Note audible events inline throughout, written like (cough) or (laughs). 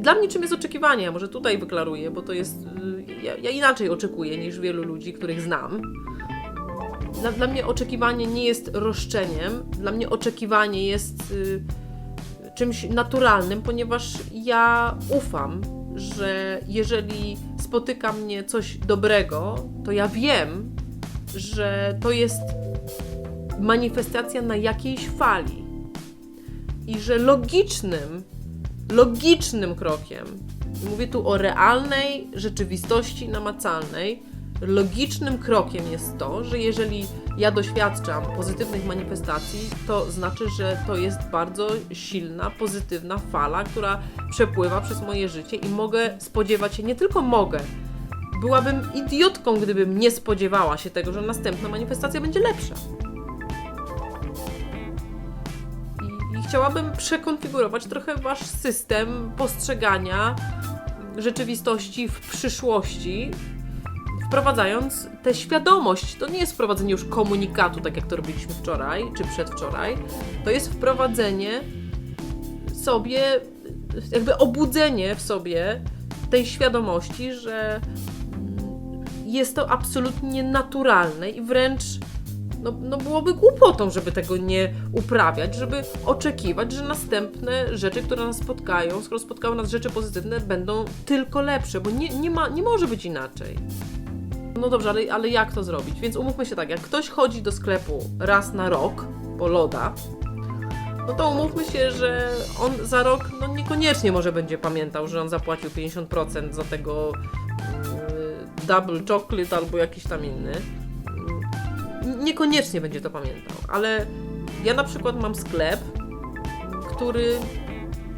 Dla mnie czym jest oczekiwanie? Ja Może tutaj wyklaruję, bo to jest. y, Ja, ja inaczej oczekuję niż wielu ludzi, których znam. Dla, dla mnie oczekiwanie nie jest roszczeniem. Dla mnie oczekiwanie jest y, czymś naturalnym, ponieważ ja ufam, że jeżeli spotyka mnie coś dobrego, to ja wiem, że to jest manifestacja na jakiejś fali. I że logicznym, logicznym krokiem, mówię tu o realnej rzeczywistości namacalnej, logicznym krokiem jest to, że jeżeli ja doświadczam pozytywnych manifestacji, to znaczy, że to jest bardzo silna, pozytywna fala, która przepływa przez moje życie i mogę spodziewać się, nie tylko mogę, byłabym idiotką, gdybym nie spodziewała się tego, że następna manifestacja będzie lepsza. Chciałabym przekonfigurować trochę wasz system postrzegania rzeczywistości w przyszłości, wprowadzając tę świadomość. To nie jest wprowadzenie już komunikatu, tak jak to robiliśmy wczoraj czy przedwczoraj. To jest wprowadzenie sobie, jakby obudzenie w sobie tej świadomości, że jest to absolutnie naturalne i wręcz no, no byłoby głupotą, żeby tego nie uprawiać, żeby oczekiwać, że następne rzeczy, które nas spotkają, skoro spotkały nas rzeczy pozytywne, będą tylko lepsze, bo nie, nie, ma, nie może być inaczej. No dobrze, ale, ale jak to zrobić? Więc umówmy się tak, jak ktoś chodzi do sklepu raz na rok po loda, no to umówmy się, że on za rok no niekoniecznie może będzie pamiętał, że on zapłacił 50% za tego yy, double chocolate albo jakiś tam inny. Niekoniecznie będzie to pamiętał, ale ja na przykład mam sklep, który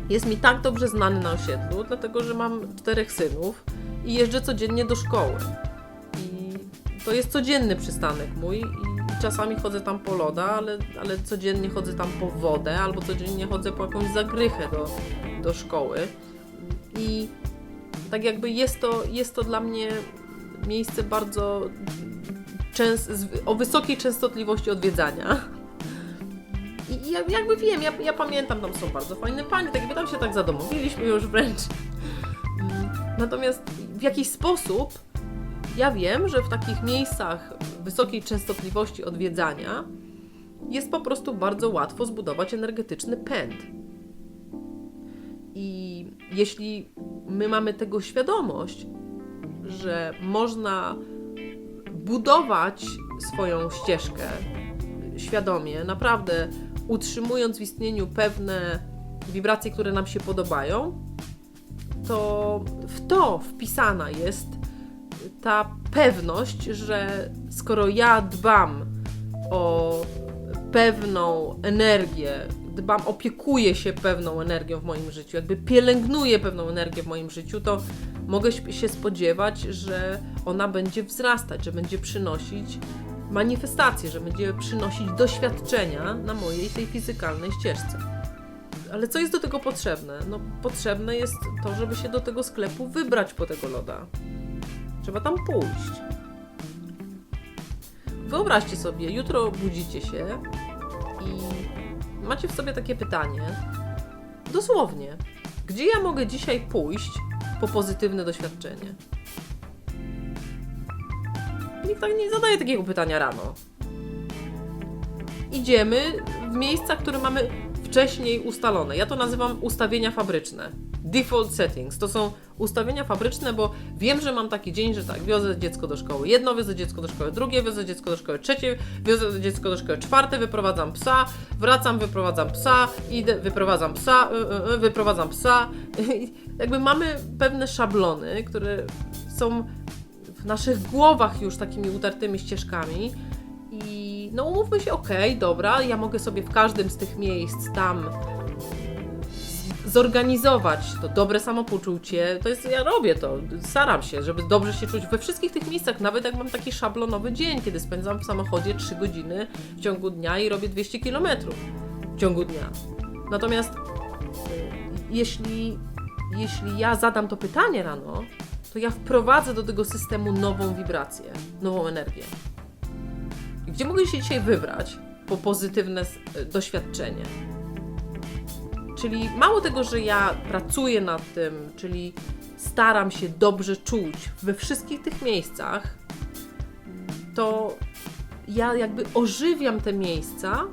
jest mi tak dobrze znany na osiedlu, dlatego że mam czterech synów i jeżdżę codziennie do szkoły. I to jest codzienny przystanek mój i czasami chodzę tam po loda, ale, ale codziennie chodzę tam po wodę albo codziennie chodzę po jakąś zagrychę do, do szkoły. I tak jakby jest to, jest to dla mnie miejsce bardzo o wysokiej częstotliwości odwiedzania. I ja jakby wiem, ja, ja pamiętam, tam są bardzo fajne panie, tak jakby tam się tak zadomowiliśmy już wręcz. Mm, Natomiast w jakiś sposób ja wiem, że w takich miejscach wysokiej częstotliwości odwiedzania jest po prostu bardzo łatwo zbudować energetyczny pęd. I jeśli my mamy tego świadomość, że można budować swoją ścieżkę świadomie, naprawdę utrzymując w istnieniu pewne wibracje, które nam się podobają, to w to wpisana jest ta pewność, że skoro ja dbam o pewną energię, dbam, opiekuję się pewną energią w moim życiu, jakby pielęgnuję pewną energię w moim życiu, to mogę się spodziewać, że ona będzie wzrastać, że będzie przynosić manifestacje, że będzie przynosić doświadczenia na mojej tej fizykalnej ścieżce. Ale co jest do tego potrzebne? No, potrzebne jest to, żeby się do tego sklepu wybrać po tego loda. Trzeba tam pójść. Wyobraźcie sobie, jutro budzicie się i macie w sobie takie pytanie. Dosłownie, gdzie ja mogę dzisiaj pójść po pozytywne doświadczenie? Nikt tak nie zadaje takiego pytania rano. Idziemy w miejsca, które mamy wcześniej ustalone. Ja to nazywam ustawienia fabryczne. Default settings. To są ustawienia fabryczne, bo wiem, że mam taki dzień, że tak, wiozę dziecko do szkoły. Jedno wiozę dziecko do szkoły, drugie wiozę dziecko do szkoły, trzecie wiozę dziecko do szkoły, czwarte wyprowadzam psa, wracam, wyprowadzam psa, idę, wyprowadzam psa, y, y, y, wyprowadzam psa. (laughs) Jakby mamy pewne szablony, które są w naszych głowach już takimi utartymi ścieżkami. I no umówmy się, okej, dobra, ja mogę sobie w każdym z tych miejsc tam zorganizować to dobre samopoczucie. To jest, ja robię to, staram się, żeby dobrze się czuć we wszystkich tych miejscach, nawet jak mam taki szablonowy dzień, kiedy spędzam w samochodzie 3 godziny w ciągu dnia i robię 200 km w ciągu dnia. Natomiast y, jeśli, jeśli ja zadam to pytanie rano, to ja wprowadzę do tego systemu nową wibrację, nową energię. Gdzie mogę się dzisiaj wybrać po pozytywne s- doświadczenie? Czyli mało tego, że ja pracuję nad tym, czyli staram się dobrze czuć we wszystkich tych miejscach, to ja jakby ożywiam te miejsca.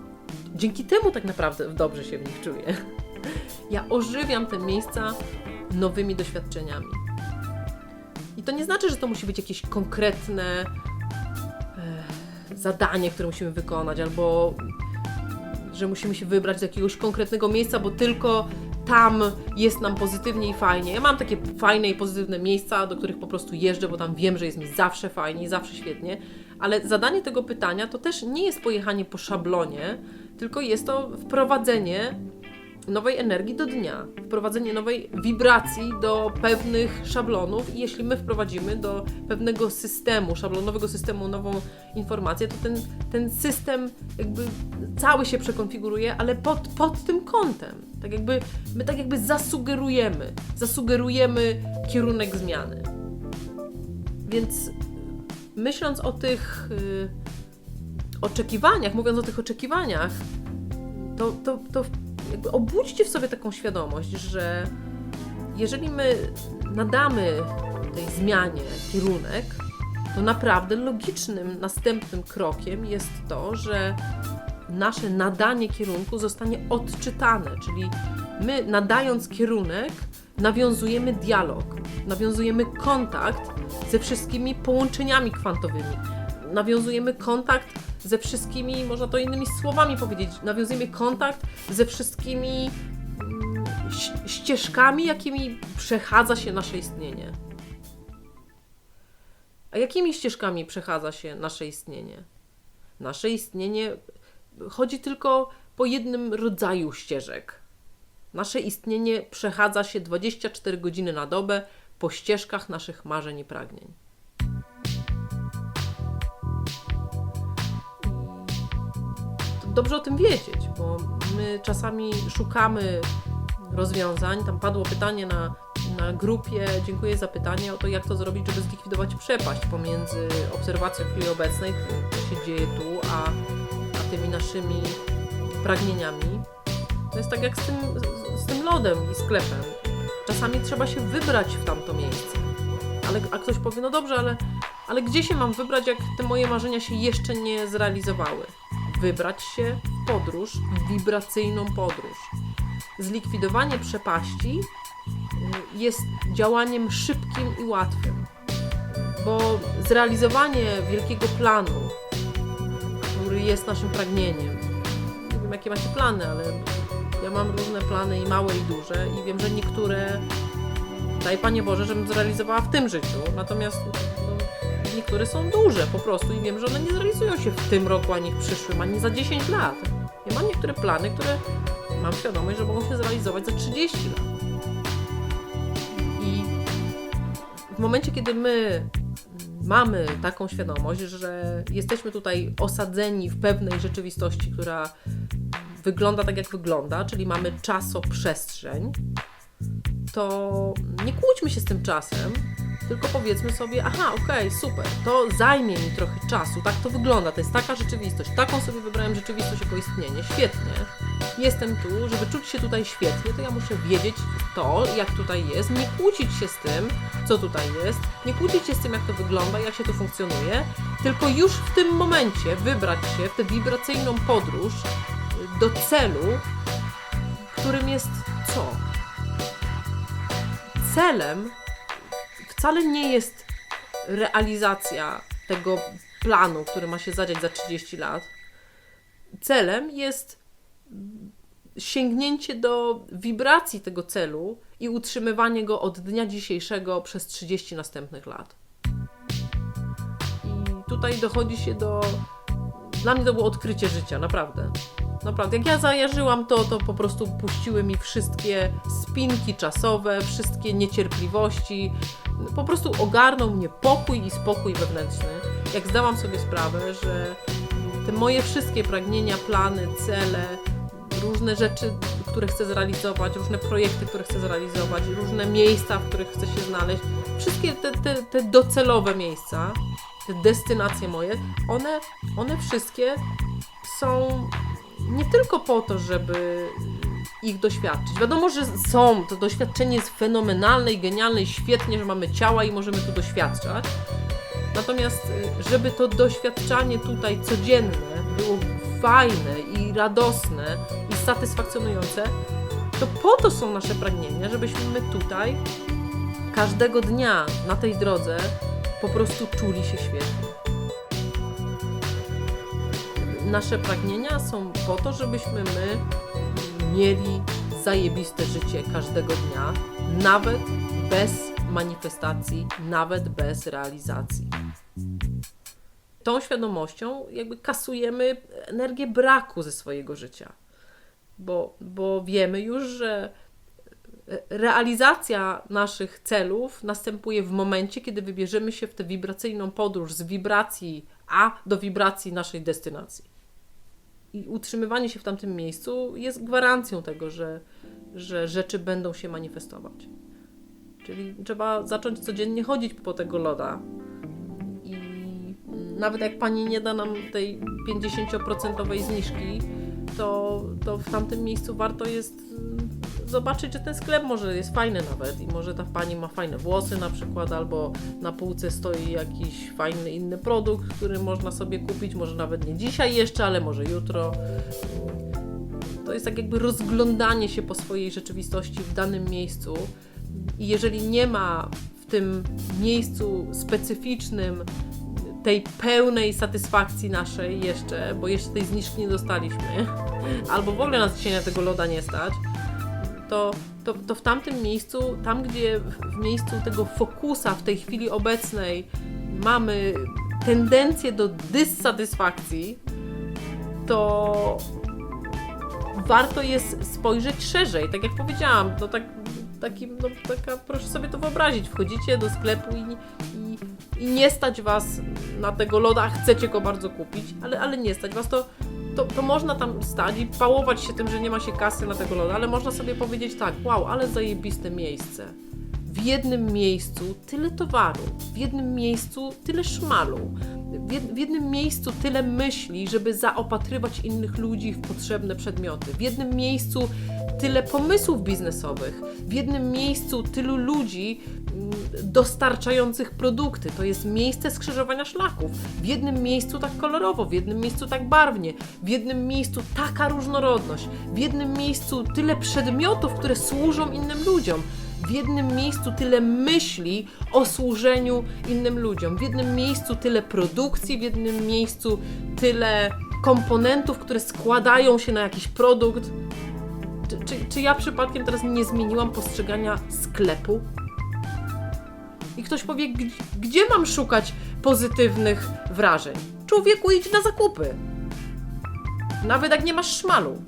Dzięki temu tak naprawdę dobrze się w nich czuję. Ja ożywiam te miejsca nowymi doświadczeniami. I to nie znaczy, że to musi być jakieś konkretne e, zadanie, które musimy wykonać, albo że musimy się wybrać do jakiegoś konkretnego miejsca, bo tylko tam jest nam pozytywnie i fajnie. Ja mam takie fajne i pozytywne miejsca, do których po prostu jeżdżę, bo tam wiem, że jest mi zawsze fajnie i zawsze świetnie. Ale zadanie tego pytania to też nie jest pojechanie po szablonie, tylko jest to wprowadzenie nowej energii do dnia, wprowadzenie nowej wibracji do pewnych szablonów i jeśli my wprowadzimy do pewnego systemu, szablonowego systemu nową informację, to ten, ten system jakby cały się przekonfiguruje, ale pod, pod tym kątem. Tak jakby, my tak jakby zasugerujemy, zasugerujemy kierunek zmiany. Więc myśląc o tych y, oczekiwaniach, mówiąc o tych oczekiwaniach, to, to, to jakby obudźcie w sobie taką świadomość, że jeżeli my nadamy tej zmianie kierunek, to naprawdę logicznym następnym krokiem jest to, że nasze nadanie kierunku zostanie odczytane, czyli my nadając kierunek, nawiązujemy dialog, nawiązujemy kontakt ze wszystkimi połączeniami kwantowymi, nawiązujemy kontakt ze wszystkimi, można to innymi słowami powiedzieć, nawiązujemy kontakt ze wszystkimi mm, ścieżkami, jakimi przechadza się nasze istnienie. A jakimi ścieżkami przechadza się nasze istnienie? Nasze istnienie chodzi tylko po jednym rodzaju ścieżek. Nasze istnienie przechadza się 24 godziny na dobę po ścieżkach naszych marzeń i pragnień. Dobrze o tym wiedzieć, bo my czasami szukamy rozwiązań. Tam padło pytanie na, na grupie, dziękuję za pytanie o to, jak to zrobić, żeby zlikwidować przepaść pomiędzy obserwacją chwili obecnej, co się dzieje tu, a, a tymi naszymi pragnieniami. To jest tak jak z tym, z tym lodem i sklepem. Czasami trzeba się wybrać w tamto miejsce. Ale, a ktoś powie, no dobrze, ale, ale gdzie się mam wybrać, jak te moje marzenia się jeszcze nie zrealizowały? Wybrać się w podróż, w wibracyjną podróż. Zlikwidowanie przepaści y, jest działaniem szybkim i łatwym, bo zrealizowanie wielkiego planu, który jest naszym pragnieniem, nie wiem jakie macie plany, ale ja mam różne plany i małe i duże i wiem, że niektóre daj Panie Boże, żebym zrealizowała w tym życiu, natomiast niektóre są duże po prostu i wiem, że one nie zrealizują się w tym roku, ani w przyszłym, ani za 10 lat. Ja mam niektóre plany, które mam świadomość, że mogą się zrealizować za 30 lat. I w momencie, kiedy my mamy taką świadomość, że jesteśmy tutaj osadzeni w pewnej rzeczywistości, która wygląda tak, jak wygląda, czyli mamy czasoprzestrzeń, to nie kłóćmy się z tym czasem, tylko powiedzmy sobie, aha, okej, super, to zajmie mi trochę czasu, tak to wygląda, to jest taka rzeczywistość, taką sobie wybrałem rzeczywistość jako istnienie, świetnie, jestem tu, żeby czuć się tutaj świetnie, to ja muszę wiedzieć to, jak tutaj jest, nie kłócić się z tym, co tutaj jest, nie kłócić się z tym, jak to wygląda, jak się to funkcjonuje, tylko już w tym momencie wybrać się w tę wibracyjną podróż y, do celu, którym jest co? celem wcale nie jest realizacja tego planu, który ma się zadziać za 30 lat. Celem jest sięgnięcie do wibracji tego celu i utrzymywanie go od dnia dzisiejszego przez 30 następnych lat. I tutaj dochodzi się do. Dla mnie to było odkrycie życia, naprawdę. Naprawdę, jak ja zajarzyłam to, to po prostu puściły mi wszystkie spinki czasowe, wszystkie niecierpliwości. Po prostu ogarnął mnie pokój i spokój wewnętrzny. Jak zdałam sobie sprawę, że te moje wszystkie pragnienia, plany, cele, różne rzeczy, które chcę zrealizować, różne projekty, które chcę zrealizować, różne miejsca, w których chcę się znaleźć, wszystkie te, te, te docelowe miejsca, te destynacje moje, one, one wszystkie są nie tylko po to, żeby ich doświadczyć. Wiadomo, że są, to doświadczenie jest fenomenalne i genialne i świetnie, że mamy ciała i możemy tu doświadczać. Natomiast, y, żeby to doświadczanie tutaj codzienne było fajne i radosne i satysfakcjonujące, to po to są nasze pragnienia, żebyśmy my tutaj każdego dnia na tej drodze po prostu czuli się świetnie. Nasze pragnienia są po to, żebyśmy my mieli zajebiste życie każdego dnia, nawet bez manifestacji, nawet bez realizacji. Tą świadomością jakby kasujemy energię braku ze swojego życia, bo, bo wiemy już, że realizacja naszych celów następuje w momencie, kiedy wybierzemy się w tę wibracyjną podróż z wibracji A do wibracji naszej destynacji. I utrzymywanie się w tamtym miejscu jest gwarancją tego, że, że rzeczy będą się manifestować. Czyli trzeba zacząć codziennie chodzić po tego loda. I nawet jak pani nie da nam tej 50% zniżki, to, to w tamtym miejscu warto jest zobaczyć, że ten sklep może jest fajny nawet i może ta pani ma fajne włosy na przykład, albo na półce stoi jakiś fajny inny produkt, który można sobie kupić, może nawet nie dzisiaj jeszcze, ale może jutro. To jest tak jakby rozglądanie się po swojej rzeczywistości w danym miejscu. I jeżeli nie ma w tym miejscu specyficznym tej pełnej satysfakcji naszej jeszcze, bo jeszcze tej zniżki nie dostaliśmy, albo w ogóle nas dzisiaj na tego loda nie stać, to, to, to w tamtym miejscu, tam gdzie w miejscu tego fokusa w tej chwili obecnej mamy tendencję do dysatysfakcji, to warto jest spojrzeć szerzej. Tak jak powiedziałam, to tak, taki, no, taka, proszę sobie to wyobrazić, wchodzicie do sklepu i, i, i nie stać Was na tego loda, chcecie go bardzo kupić, ale, ale nie stać Was, to to, to można tam stać i pałować się tym, że nie ma się kasy na tego loda, ale można sobie powiedzieć tak, wow, ale zajebiste miejsce. W jednym miejscu tyle towaru, w jednym miejscu tyle szmalu, w jednym miejscu tyle myśli, żeby zaopatrywać innych ludzi w potrzebne przedmioty, w jednym miejscu tyle pomysłów biznesowych, w jednym miejscu tylu ludzi mm, dostarczających produkty. To jest miejsce skrzyżowania szlaków. W jednym miejscu tak kolorowo, w jednym miejscu tak barwnie, w jednym miejscu taka różnorodność, w jednym miejscu tyle przedmiotów, które służą innym ludziom w jednym miejscu tyle myśli o służeniu innym ludziom, w jednym miejscu tyle produkcji, w jednym miejscu tyle komponentów, które składają się na jakiś produkt. Czy, czy, czy ja przypadkiem teraz nie zmieniłam postrzegania sklepu? I ktoś powie, gdzie, mam szukać pozytywnych wrażeń? Człowieku, idź na zakupy. Nawet jak nie masz szmalu.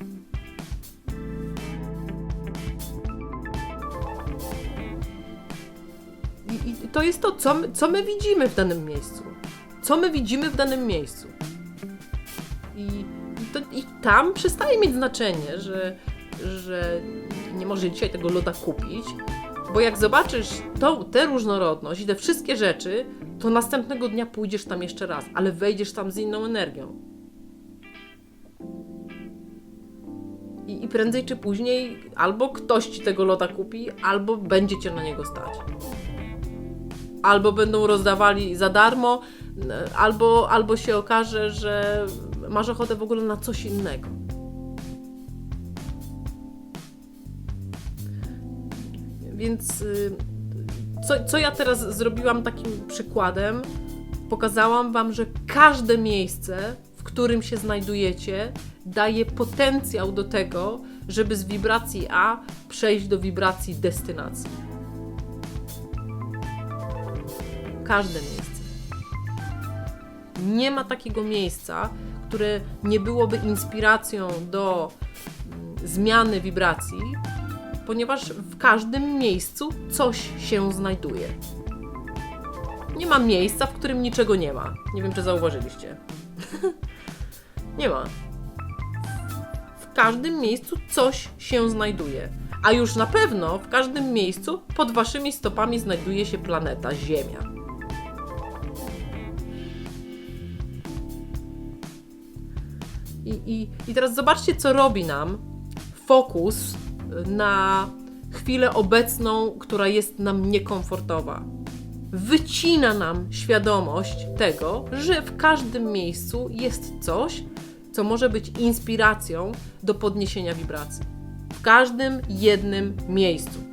To jest to, co my, co my widzimy w danym miejscu. Co my widzimy w danym miejscu. I, to, i tam przestaje mieć znaczenie, że, że nie może dzisiaj tego loda kupić, bo jak zobaczysz tą, tę różnorodność i te wszystkie rzeczy, to następnego dnia pójdziesz tam jeszcze raz, ale wejdziesz tam z inną energią. I, I prędzej czy później albo ktoś ci tego loda kupi, albo będzie cię na niego stać albo będą rozdawali za darmo, albo, albo się okaże, że masz ochotę w ogóle na coś innego. Więc y, co, co ja teraz zrobiłam takim przykładem? Pokazałam Wam, że każde miejsce, w którym się znajdujecie, daje potencjał do tego, żeby z wibracji A przejść do wibracji destynacji. Każde miejsce. Nie ma takiego miejsca, które nie byłoby inspiracją do mm, zmiany wibracji, ponieważ w każdym miejscu coś się znajduje. Nie ma miejsca, w którym niczego nie ma. Nie wiem, czy zauważyliście. (laughs) nie ma. W każdym miejscu coś się znajduje. A już na pewno w każdym miejscu pod waszymi stopami znajduje się planeta Ziemia. I, i, I teraz zobaczcie, co robi nam fokus na chwilę obecną, która jest nam niekomfortowa. Wycina nam świadomość tego, że w każdym miejscu jest coś, co może być inspiracją do podniesienia wibracji. W każdym jednym miejscu.